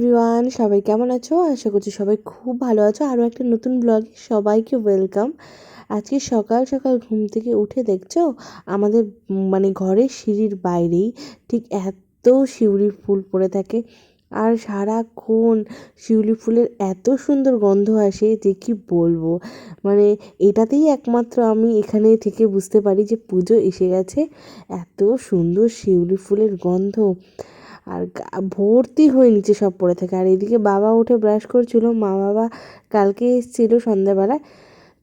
Friend সবাই কেমন আছো? আশা করছি সবাই খুব ভালো আছো। আরও একটা নতুন ব্লগে সবাইকে ওয়েলকাম আজকে সকাল সকাল ঘুম থেকে উঠে দেখছ? আমাদের মানে ঘরের সিঁড়ির বাইরেই ঠিক এত শিউলি ফুল পড়ে থাকে। আর সারাক্ষণ শিউলি ফুলের এত সুন্দর গন্ধ আসে যে কি বলব? মানে এটাতেই একমাত্র আমি এখানে থেকে বুঝতে পারি যে পুজো এসে গেছে। এত সুন্দর শিউলি ফুলের গন্ধ। আর ভর্তি হয়ে নিচে সব পড়ে থাকে। আর এদিকে বাবা উঠে ব্রাশ করছিল। মা বাবা কালকে এসেছিল সন্ধ্যাবেলায়।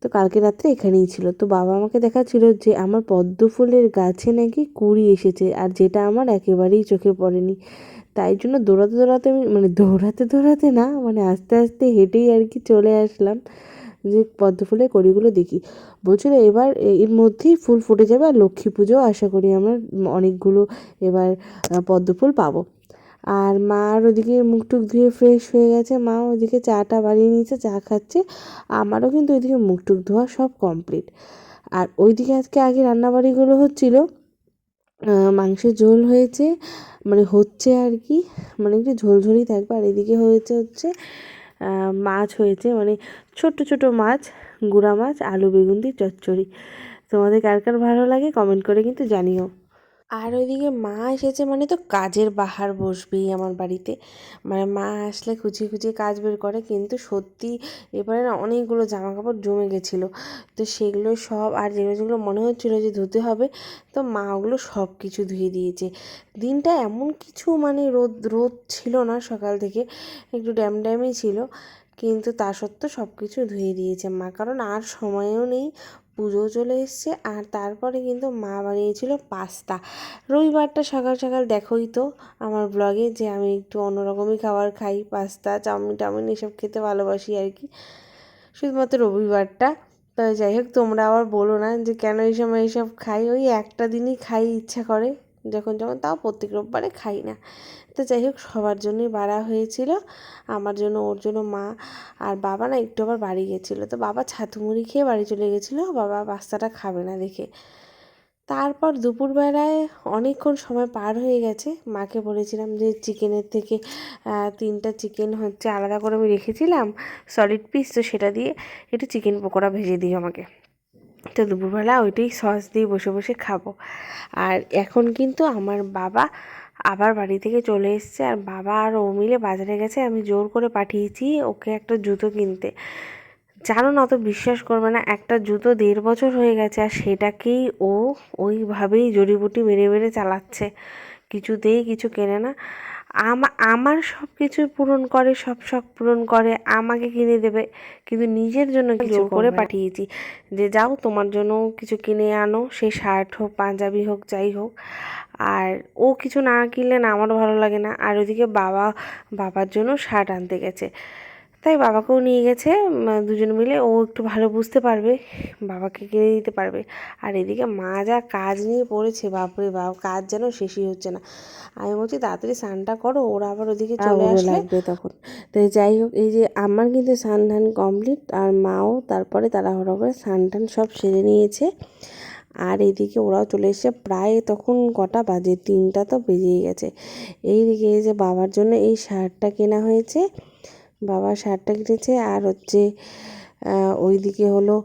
তো কালকে রাত্রে এখানেই ছিল। তো বাবা আমাকে দেখাচ্ছিল যে, আমার পদ্ম ফুলের গাছে নাকি কুড়ি এসেছে আর যেটা আমার একেবারেই চোখে পড়েনি। তাই জন্য দৌড়াতে দৌড়াতে আমি মানে দৌড়াতে দৌড়াতে না মানে আস্তে আস্তে হেঁটেই আর কি চলে আসলাম যে, পদ্ম ফুলের কড়িগুলো দেখি। বলছিল এবার এর মধ্যেই ফুল ফুটে যাবে আর লক্ষ্মী পুজো আশা করি আমরা অনেকগুলো এবার পদ্ম ফুল পাবো। আর মার ওদিকে মুখ টুক ধুয়ে ফ্রেশ হয়ে গেছে। মা ওদিকে চাটা বানিয়ে নিয়েছে, চা খাচ্ছে। আমারও কিন্তু ওইদিকে মুখ টুক ধোয়া সব কমপ্লিট আর ওইদিকে আজকে আগে রান্নাবাড়িগুলো হচ্ছিল মাংসের ঝোল হয়েছে মানে হচ্ছে আর কি মানে একটু ঝোলঝোলই থাকবে। আর এদিকে হয়েছে হচ্ছে মাছ হয়েছে মানে ছোট্ট ছোট মাছ, গুঁড়া মাছ, আলু বেগুন দিয়ে চচ্চড়ি। তোমাদের কার কার ভালো লাগে কমেন্ট করে কিন্তু জানিও। আর ওইদিকে মা এসেছে মানে তো কাজের বাহার বসবেই আমার বাড়িতে। মানে মা আসলে খুঁচিয়ে খুঁচিয়ে কাজ বের করে, কিন্তু সত্যি এবারে না অনেকগুলো জামা কাপড় জমে গেছিল। তো সেগুলো সব আর যেগুলো যেগুলো মনে হচ্ছিল যে ধুতে হবে, তো মা ওগুলো সব কিছু ধুয়ে দিয়েছে। দিনটা এমন কিছু মানে রোদ রোদ ছিল না সকাল থেকে, একটু ড্যাম ড্যামই ছিল, কিন্তু তা সত্ত্বেও সব কিছু ধুয়ে দিয়েছে মা। কারণ আর সময়ও নেই পুজো চলে এসছে আর তারপরে কিন্তু মা বানিয়েছিল পাস্তা। রবিবারটা সকাল সকাল দেখোই তো আমার ব্লগে যে আমি একটু অন্যরকমই খাবার খাই, পাস্তা, চাউমিন টাউমিন এসব খেতে ভালোবাসি আর কি। শুধুমাত্র রবিবারটা। তো যাই হোক, তোমরা আবার বলো না যে কেন এই সময় এসব খাই? ওই একটা দিনই খাই, ইচ্ছা করে। যখন যখন তাও প্রত্যেক রোববারে খাই না। তো যাই হোক, সবার জন্যই বাড়া হয়েছিল। আমার জন্য, ওর জন্য মা আর বাবা না একটু আবার বাড়ি গেছিল। তো বাবা ছাতু মুড়ি খেয়ে বাড়ি চলে গেছিল। বাবা পাস্তাটা খাবে না দেখে। তারপর দুপুরবেলায় অনেকক্ষণ সময় পার হয়ে গেছে। মাকে বলেছিলাম যে চিকেনের থেকে তিনটা চিকেন হচ্ছে আলাদা করে আমি রেখেছিলাম সলিড পিস তো সেটা দিয়ে একটু চিকেন পকোড়া ভেজে দিই আমাকে। তো দুপুরবেলা ওইটাই সস দিয়ে বসে বসে খাব। আর এখন কিন্তু আমার বাবা আবার বাড়ি থেকে চলে এসছে আর বাবা আর ও মিলে বাজারে গেছে। আমি জোর করে পাঠিয়েছি ওকে একটা জুতো কিনতে। জানো না, অত বিশ্বাস করবে না, একটা জুতো দেড় বছর হয়ে গেছে আর সেটাকেই ও ওইভাবেই জড়িবুটি মেরে মেরে চালাচ্ছে। কিছুতেই কিছু কেনে না। আমার সব কিছু পূরণ করে সব শখ পূরণ করে আমাকে কিনে দেবে। কিন্তু নিজের জন্য কিছু করে পাঠিয়েছি। যে যাও তোমার জন্য কিছু কিনে আনো সে শার্ট হোক পাঞ্জাবি হোক যাই হোক। আর ও কিছু না কিনলে না আমারও ভালো লাগে না। আর ওদিকে বাবা বাবার জন্য শার্ট আনতে গেছে। তাই বাবাকেও নিয়ে গেছে দুজন মিলে। ও একটু ভালো বুঝতে পারবে বাবাকে কিনে দিতে পারবে। আর এদিকে মা যা কাজ নিয়ে পড়েছে বাপরে বাপ কাজ যেন শেষই হচ্ছে না। আমি বলছি তাড়াতাড়ি স্নানটা করো ওরা আবার ওদিকে চলে আসলে। লাগবে তখন। তো যাই হোক এই যে আমার কিন্তু স্নান ধান কমপ্লিট আর মাও তারপরে তাড়াহুড়ো করে স্নান টান সব সেরে নিয়েছে। আর এদিকে ওরাও চলে এসেছে প্রায় তখন কটা বাজে তিনটা তো বেজেই গেছে। এইদিকে এই যে বাবার জন্য এই শার্টটা কেনা হয়েছে। বাবা শার্টটা কিনেছে আর হচ্ছে ওইদিকে হলো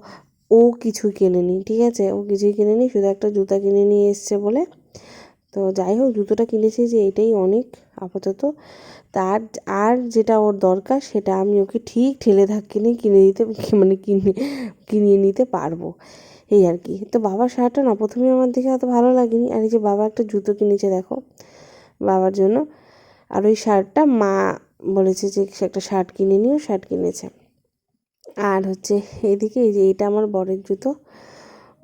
ও কিছু কেনেনি, ঠিক আছে? ও কিছুই কিনেনি, শুধু একটা জুতা কিনে নিয়ে এসছে বলে। তো যাই হোক, জুতোটা কিনেছি যে এটাই অনেক আপাতত। তার, আর যেটা ওর দরকার সেটা আমি ওকে ঠিক ঠেলে ধাক্কিনে কিনে কিনে দিতে মানে কিনে, কিনিয়ে নিতে পারব। এই আর কি। তো বাবার শার্টটা না, প্রথমে আমার দেখে অত ভালো লাগেনি। আর এই যে বাবা একটা জুতো কিনেছে, দেখো, বাবার জন্য। আর ওই শার্টটা মা বলেছে যে একটা শার্ট কিনে নিও, শার্ট কিনেছে। আর হচ্ছে এদিকে এই যে এটা আমার বরের জুতো।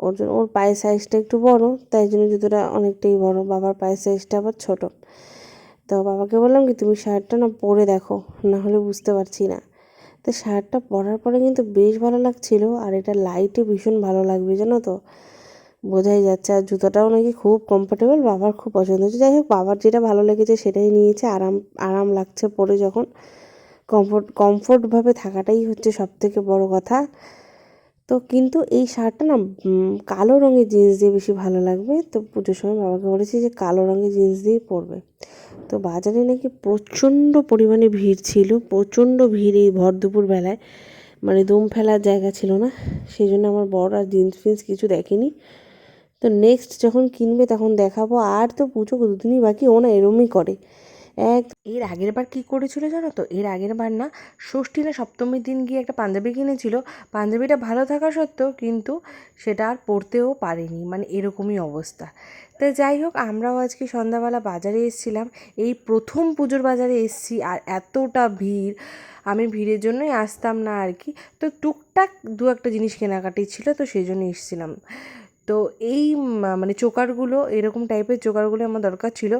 ওর জন্য, ওর পায়ের সাইজটা একটু বড়, তাই জন্য জুতোটা অনেকটাই বড়। বাবার পায়ের সাইজটা আবার ছোট। তো বাবাকে বললাম কি, তুমি শার্টটা না পরে দেখো, না হলে বুঝতে পারছি না। তো শার্টটা পরার পরে কিন্তু বেশ ভালো লাগছিল, আর এটা লাইটে ভীষণ ভালো লাগবে, জানো তো? বোঝাই যাচ্ছে। আর জুতোটাও নাকি খুব কমফোর্টেবল বাবার খুব পছন্দ হয়েছে। যাই হোক, বাবার যেটা ভালো লেগেছে সেটাই নিয়েছে। আরাম আরাম লাগছে পরে যখন। কমফোর্ট কমফোর্টভাবে থাকাটাই হচ্ছে সব থেকে বড় কথা। তো কিন্তু এই শার্টটা না কালো রঙের জিন্স দিয়ে বেশি ভালো লাগবে। তো পুজোর সময় বাবাকে বলেছি যে কালো রঙের জিন্স দিয়েই পরবে। তো বাজারে নাকি প্রচণ্ড পরিমাণে ভিড় ছিল, প্রচণ্ড ভিড় এই ভর দুপুর বেলায়। মানে দম ফেলার জায়গা ছিল না। সেই জন্য আমার বড় আর জিন্স ফিন্স কিছু দেখেনি। তো নেক্সট যখন কিনবে তখন দেখাবো। আর তো পুজো দুদিনই বাকি, ও না এরমই করে। এক এর আগের বার কী করেছিল জানো তো? এর আগের বার না ষষ্ঠী না সপ্তমীর দিন গিয়ে একটা পাঞ্জাবি কিনেছিল। পাঞ্জাবিটা ভালো থাকা সত্ত্বেও কিন্তু সেটা আর পরতেও পারেনি মানে এরকমই অবস্থা। তো যাই হোক, আমরাও আজকে সন্ধ্যাবেলা বাজারে এসেছিলাম। এই প্রথম পুজোর বাজারে এসছি আর এতটা ভিড়। আমি ভিড়ের জন্যই আসতাম না আর কি। তো টুকটাক দু একটা জিনিস কেনাকাটি ছিল, তো সেই জন্য এসেছিলাম। তো এই মানে চোকারগুলো, এরকম টাইপের চোকারগুলো আমার দরকার ছিল।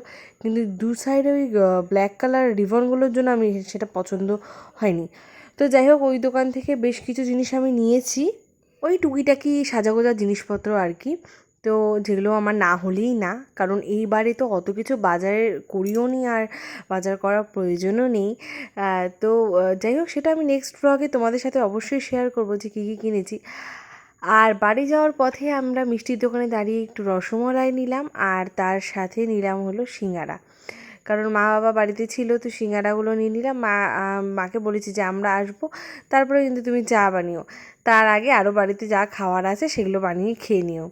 কিন্তু দু সাইডে ওই ব্ল্যাক কালার রিবনগুলোর জন্য আমি সেটা পছন্দ হয়নি। তো যাই হোক, ওই দোকান থেকে বেশ কিছু জিনিস আমি নিয়েছি। ওই টুকিটাকি সাজাগোজা জিনিসপত্র আর কি। তো যেগুলো আমার না হলেই না, কারণ এইবারে তো অত কিছু বাজারে করিও নি আর বাজার করার প্রয়োজনও নেই। তো যাই হোক, সেটা আমি নেক্সট ব্লগে তোমাদের সাথে অবশ্যই শেয়ার করব যে কী কী কিনেছি। আর বাড়ি যাওয়ার পথে আমরা মিষ্টির দোকানে দাঁড়িয়ে একটু রসমলাই নিলাম, আর তার সাথে নিলাম হলো সিঙ্গারা। কারণ মা বাবা বাড়িতে ছিল, তো সিঙ্গারাগুলো নিয়ে নিলাম। মা মাকে বলেছি যে, আমরা আসব। তারপরে কিন্তু তুমি চা বানিও। তার আগে আরও বাড়িতে যা খাওয়ার আছে সেগুলো বানিয়ে খেয়ে নিও।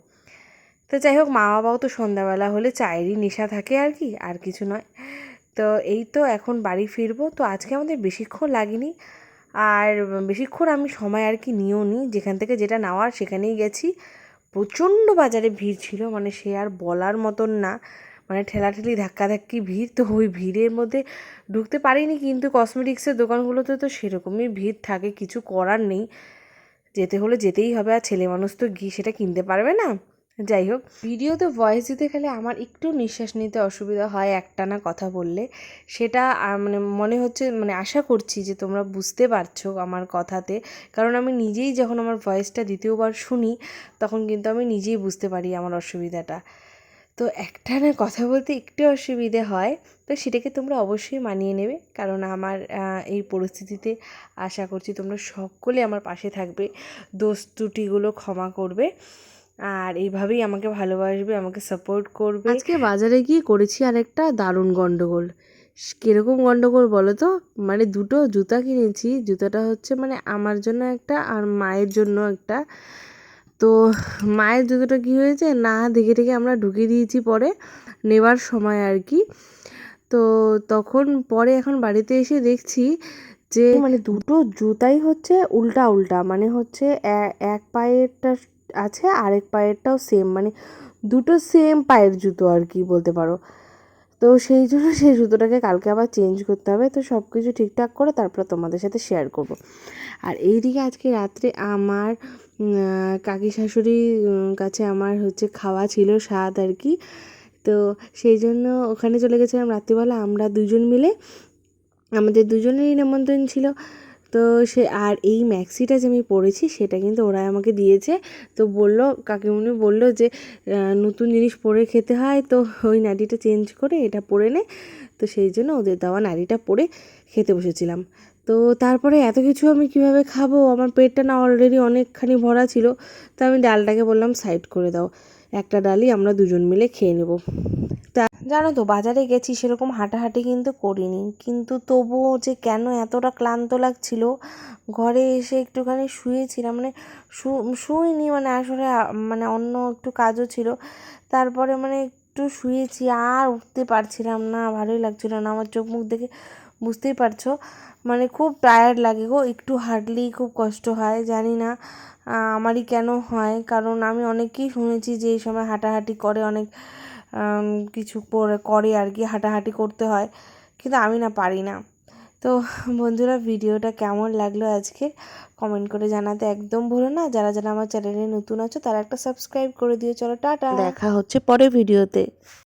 তো যাই হোক, মা বাবাও তো সন্ধ্যাবেলা হলে চায়েরই নেশা থাকে আর কি, আর কিছু নয়। তো এই তো এখন বাড়ি ফিরবো। তো আজকে আমাদের বেশিক্ষণ লাগেনি। আর বেশিক্ষণ আমি সময় আর কি নিয়েও নিই যেখান থেকে যেটা নেওয়ার সেখানেই গেছি। প্রচণ্ড বাজারে ভিড় ছিল মানে সে আর বলার মতন না। মানে ঠেলাঠেলি, ধাক্কাধাক্কি ভিড়, তো ওই ভিড়ের মধ্যে ঢুকতে পারিনি। কিন্তু কসমেটিক্সের দোকানগুলোতে তো সেরকমই ভিড় থাকে, কিছু করার নেই। যেতে হলে যেতেই হবে, আর ছেলে মানুষ তো গিয়ে সেটা কিনতে পারবে না। যাই হোক, ভিডিওতে ভয়েস দিতে গেলে আমার একটু নিঃশ্বাস নিতে অসুবিধা হয় একটানা কথা বললে। সেটা মানে মনে হচ্ছে মানে আশা করছি যে তোমরা বুঝতে পারছ আমার কথাতে। কারণ আমি নিজেই যখন আমার ভয়েসটা দ্বিতীয়বার শুনি, তখন কিন্তু আমি নিজেই বুঝতে পারি আমার অসুবিধাটা। তো একটানা কথা বলতে একটু অসুবিধে হয়, তো সেটাকে তোমরা অবশ্যই মানিয়ে নেবে। কারণ আমার এই পরিস্থিতিতে আশা করছি তোমরা সকলে আমার পাশে থাকবে, দোষ ত্রুটিগুলো ক্ষমা করবে। আর এইভাবেই আমাকে ভালোবাসবে আমাকে সাপোর্ট করবে। আজকে বাজারে গিয়ে করেছি আরেকটা দারুণ গন্ডগোল। কীরকম গন্ডগোল বলো তো? মানে দুটো জুতা কিনেছি জুতাটা হচ্ছে মানে আমার জন্য একটা আর মায়ের জন্য একটা। তো মায়ের জুতোটা কী হয়েছে? না দেখে দেখে আমরা ঢুকিয়ে দিয়েছি পরে নেবার সময় আর কি। তো তখন পরে এখন বাড়িতে এসে দেখছি যে মানে দুটো জুতাই হচ্ছে উল্টা উল্টা মানে হচ্ছে এক পায়েরটা আছে, আরেক পায়েরটাও সেম মানে দুটো সেম পায়ের জুতো আর কি বলতে পারো। তো সেই জন্য সেই জুতোটাকে কালকে আবার চেঞ্জ করতে হবে। তো সব কিছু ঠিকঠাক করে তারপর তোমাদের সাথে শেয়ার করব। আর এইদিকে আজকে রাত্রে আমার কাকি শাশুড়ির কাছে আমার হচ্ছে খাওয়া ছিল স্বাদ আর কি। তো সেই জন্য ওখানে চলে গেছিলাম রাত্রিবেলা। আমরা দুজন মিলে, আমাদের দুজনেরই নিমন্ত্রণ ছিল। তো সে, আর এই ম্যাক্সিটা যে আমি পরেছি সেটা কিন্তু ওরা আমাকে দিয়েছে। তো বলল কাকিমুনি বলল যে নতুন জিনিস পরে খেতে হয়, তো ওই নাড়িটা চেঞ্জ করে এটা পরে নে। তো সেই জন্য ওদের দেওয়া নাড়িটা পরে খেতে বসেছিলাম। তো তারপরে এত কিছু আমি কীভাবে খাব? আমার পেটটা না অলরেডি অনেকখানি ভরা ছিল। তো আমি ডালটাকে বললাম সাইড করে দাও। একটা ডালই আমরা দুজন মিলে খেয়ে নেব। তা জানো তো, বাজারে গেছি সেরকম হাঁটাহাঁটি কিন্তু করিনি। কিন্তু তবুও যে কেন এতটা ক্লান্ত লাগছিল, ঘরে এসে একটুখানি শুয়েছিলাম মানে শুইনি মানে আসলে মানে অন্য একটু কাজও ছিল। তারপরে মানে একটু শুয়েছি, আর উঠতে পারছিলাম না, ভালোই লাগছিল না। আমার চোখ মুখ দেখে বুঝতেই পারছ? মানে খুব টায়ার্ড লাগে গো, একটু হাঁটলেই খুব কষ্ট হয়, জানি না আমারই কেন হয়? কারণ আমি অনেকেই শুনেছি যে এই সময় হাঁটাহাঁটি করে অনেক কিছু করে আর কি, হাঁটাহাঁটি করতে হয়, কিন্তু আমি না পারি না। তো বন্ধুরা, ভিডিওটা কেমন লাগল আজকে? কমেন্ট করে জানাতে একদম ভুলো না। যারা যারা আমার চ্যানেলে নতুন আছো, তারা একটা সাবস্ক্রাইব করে দিও। চলো, টাটা। দেখা হচ্ছে পরে ভিডিওতে।